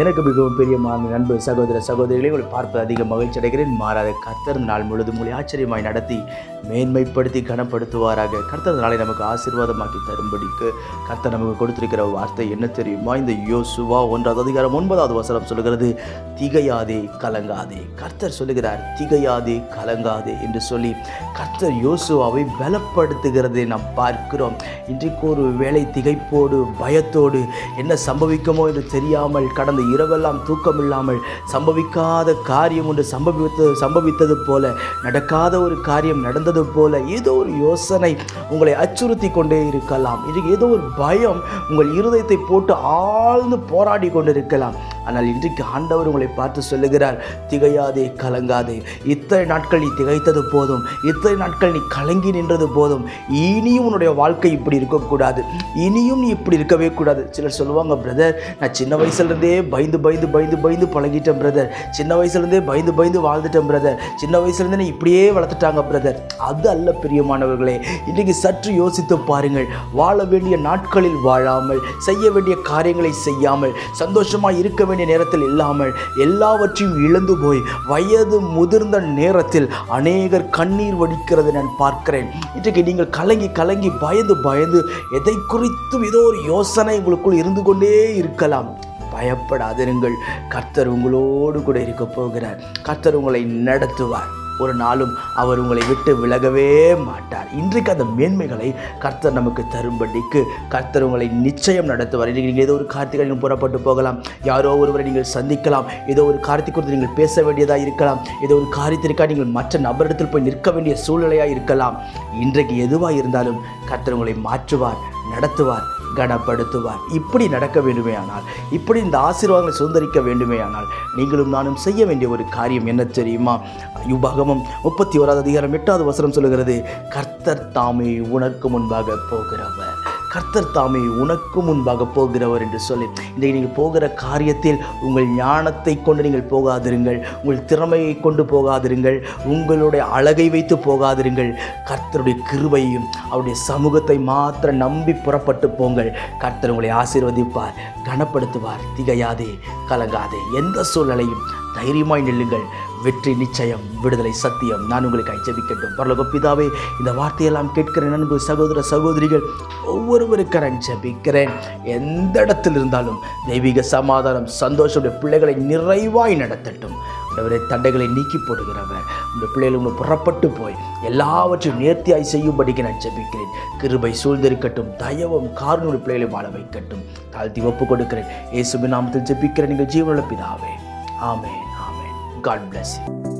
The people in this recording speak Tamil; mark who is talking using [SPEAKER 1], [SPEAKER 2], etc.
[SPEAKER 1] எனக்கு மிகவும் பிரியமான நண்பு சகோதர சகோதரிகளை உங்களை பார்ப்பது அதிக மகிழ்ச்சி அடைகிறேன். மாறாத கர்த்தர் நாள் முழுதும் உங்களை ஆச்சரியமாய் நடத்தி மேன்மைப்படுத்தி கனப்படுத்துவாராக. கர்த்தர் நாளை நமக்கு ஆசீர்வாதமாக்கி தரும்படிக்கு கர்த்தர் நமக்கு கொடுத்திருக்கிற வார்த்தை என்ன தெரியுமா? இந்த யோசுவா ஒன்றாவது அதிகாரம் ஒன்பதாவது வசனம் சொல்கிறது திகையாதே கலங்காதே. கர்த்தர் சொல்லுகிறார் திகையாதே கலங்காதே என்று சொல்லி கர்த்தர் யோசுவாவை பலப்படுத்துகிறதை நாம் பார்க்கிறோம். இன்றைக்கு ஒரு வேலை திகைப்போடு பயத்தோடு என்ன சம்பவிக்குமோ என்று தெரியாமல் கடந்த இரவெல்லாம் தூக்கமில்லாமல் சம்பவிக்காத காரியம் ஒன்று சம்பவித்தது சம்பவித்தது போல நடக்காத ஒரு காரியம் நடந்தது போல ஏதோ ஒரு யோசனை உங்களை அச்சுறுத்தி கொண்டே இருக்கலாம். இது ஏதோ ஒரு பயம் உங்கள் இருதயத்தை போட்டு ஆழ்ந்து போராடி கொண்டிருக்கலாம். ஆனால் இன்றைக்கு ஆண்டவர் உங்களை பார்த்து சொல்லுகிறார் திகையாதே கலங்காதே. இத்தனை நாட்கள் நீ திகைத்தது போதும். இத்தனை நாட்கள் நீ கலங்கி நின்றது போதும். இனியும் உன்னுடைய வாழ்க்கை இப்படி இருக்கக்கூடாது. இனியும் நீ இப்படி இருக்கவே கூடாது. சிலர் சொல்லுவாங்க பிரதர் நான் சின்ன வயசுலேருந்தே பயந்து பயந்து பயந்து பயந்து பழகிட்டேன் பிரதர். சின்ன வயசுலேருந்தே பயந்து பயந்து வாழ்ந்துட்டேன் பிரதர். சின்ன வயசுலேருந்தே நான் இப்படியே வளர்த்துட்டாங்க பிரதர். அது அல்ல பிரியமானவர்களே. இன்றைக்கு சற்று யோசித்து பாருங்கள். வாழ வேண்டிய நாட்களில் வாழாமல் செய்ய வேண்டிய காரியங்களை செய்யாமல் சந்தோஷமாக இருக்க வேண்டிய நேரத்தில் இல்லாமல் எல்லாவற்றையும் இழந்து போய் வயது முதிர்ந்த நேரத்தில் அநேகர் கண்ணீர் வடிக்கிறதை நான் பார்க்கிறேன். இன்றைக்கு நீங்கள் கலங்கி கலங்கி பயந்து பயந்து எதை குறித்தும் ஏதோ ஒரு யோசனை உங்களுக்குள் இருந்து கொண்டே இருக்கலாம். பயப்படாதிருங்கள். கர்த்தர் உங்களோடு கூட இருக்க போகிறார். கர்த்தர் உங்களை நடத்துவார். ஒரு நாளும் அவர் உங்களை விட்டு விலகவே மாட்டார். இன்றைக்கு அந்த மேன்மைகளை கர்த்தர் நமக்கு தரும்படிக்கு கர்த்தர் உங்களை நிச்சயம் நடத்துவார். இன்றைக்கு நீங்கள் ஏதோ ஒரு கார்த்திகை நீங்கள் புறப்பட்டு போகலாம். யாரோ ஒருவரை நீங்கள் சந்திக்கலாம். ஏதோ ஒரு காரியத்தை குறித்து நீங்கள் பேச வேண்டியதாக இருக்கலாம். ஏதோ ஒரு காரியத்திற்காக நீங்கள் மற்ற நபரிடத்தில் போய் நிற்க வேண்டிய சூழ்நிலையாக இருக்கலாம். இன்றைக்கு எதுவாக இருந்தாலும் கர்த்தர் உங்களை மாற்றுவார் நடத்துவார் கனப்படுத்துவார் இப்படி நடக்க வேண்டுமே ஆனால் இப்படி இந்த ஆசீர்வாதங்களை சுதந்திரிக்க வேண்டுமே ஆனால் நீங்களும் நானும் செய்ய வேண்டிய ஒரு காரியம் என்ன தெரியுமா? யுபகமம் முப்பத்தி ஓராவது அதிகாரம் எட்டாவது வசனம் சொல்லுகிறது கர்த்தர் தாமே உனக்கு முன்பாக போகிறவர். கர்த்தர் தாமே உனக்கு முன்பாக போகிறவர் என்று சொல்லி இன்றைக்கு நீங்கள் போகிற காரியத்தில் உங்கள் ஞானத்தை கொண்டு நீங்கள் போகாதிருங்கள் உங்கள் திறமையை கொண்டு போகாதிருங்கள் உங்களுடைய அழகை வைத்து போகாதிருங்கள். கர்த்தருடைய கிருபையும் அவருடைய சமூகத்தை மாத்திர நம்பி புறப்பட்டு போங்கள். கர்த்தர் உங்களை ஆசீர்வதிப்பார் கனப்படுத்துவார் திகையாதே கலங்காதே. எந்த சூழ்நிலையும் தைரியமாய் நில்லுங்கள். வெற்றி நிச்சயம் விடுதலை சத்தியம். நான் உங்களுக்கு ஜெபிக்கட்டும் பரலோக பிதாவே இந்த வார்த்தையெல்லாம் கேட்கிறேன் நண்பு சகோதர சகோதரிகள். ஒவ்வொருவருக்கு நான் ஜெபிக்கிறேன். எந்த இடத்தில் இருந்தாலும் தெய்வீக சமாதானம் சந்தோஷம் பிள்ளைகளை நிறைவாய் நடத்தட்டும். அவரை தண்டைகளை நீக்கி போடுகிறவர். இந்த பிள்ளைகள் உங்களை புறப்பட்டு போய் எல்லாவற்றையும் நேர்த்தியாய் செய்யும்படிக்கு நான் ஜெபிக்கிறேன். கிருபை சூழ்ந்திருக்கட்டும். தயவும் காரணம் பிள்ளைகளை வாழ வைக்கட்டும். தாழ்த்தி ஒப்பு கொடுக்கிறேன். இயேசுவின் நாமத்தில் ஜெபிக்கிறேன். நீங்கள் ஜீவனுள்ள பிதாவே. ஆமென். God bless.